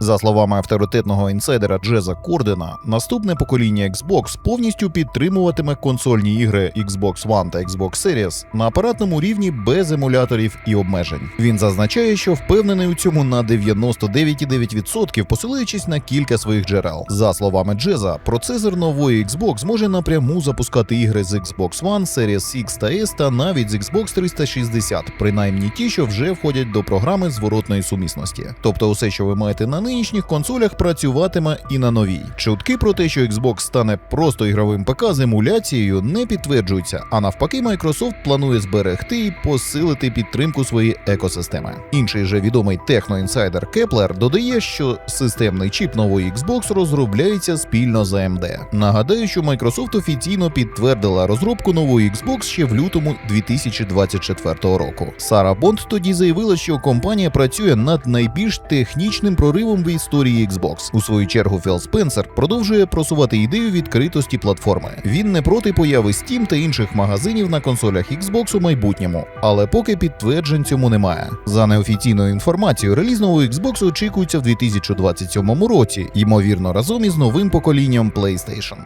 За словами авторитетного інсайдера Джеза Кордена, наступне покоління Xbox повністю підтримуватиме консольні ігри Xbox One та Xbox Series на апаратному рівні без емуляторів і обмежень. Він зазначає, що впевнений у цьому на 99,9%, посилаючись на кілька своїх джерел. За словами Джеза, процесор нової Xbox зможе напряму запускати ігри з Xbox One, Series X та S та навіть з Xbox 360, принаймні ті, що вже входять до програми зворотної сумісності. Тобто, усе, що ви маєте на нинішніх консолях, працюватиме і на новій. Чутки про те, що Xbox стане просто ігровим ПК з емуляцією, не підтверджуються. А навпаки, Microsoft планує зберегти і посилити підтримку своєї екосистеми. Інший же відомий техноінсайдер Кеплер додає, що системний чіп нової Xbox розробляється спільно з AMD. Нагадаю, що Microsoft офіційно підтвердила розробку нової Xbox ще в лютому 2024 року. Сара Бонд тоді заявила, що компанія працює над найбільш технічним проривом в історії Xbox. У свою чергу Філ Спенсер продовжує просувати ідею відкритості платформи. Він не проти появи Steam та інших магазинів на консолях Xbox у майбутньому, але поки підтверджень цьому немає. За неофіційною інформацією, реліз нового Xbox очікується в 2027 році, ймовірно, разом із новим поколінням PlayStation.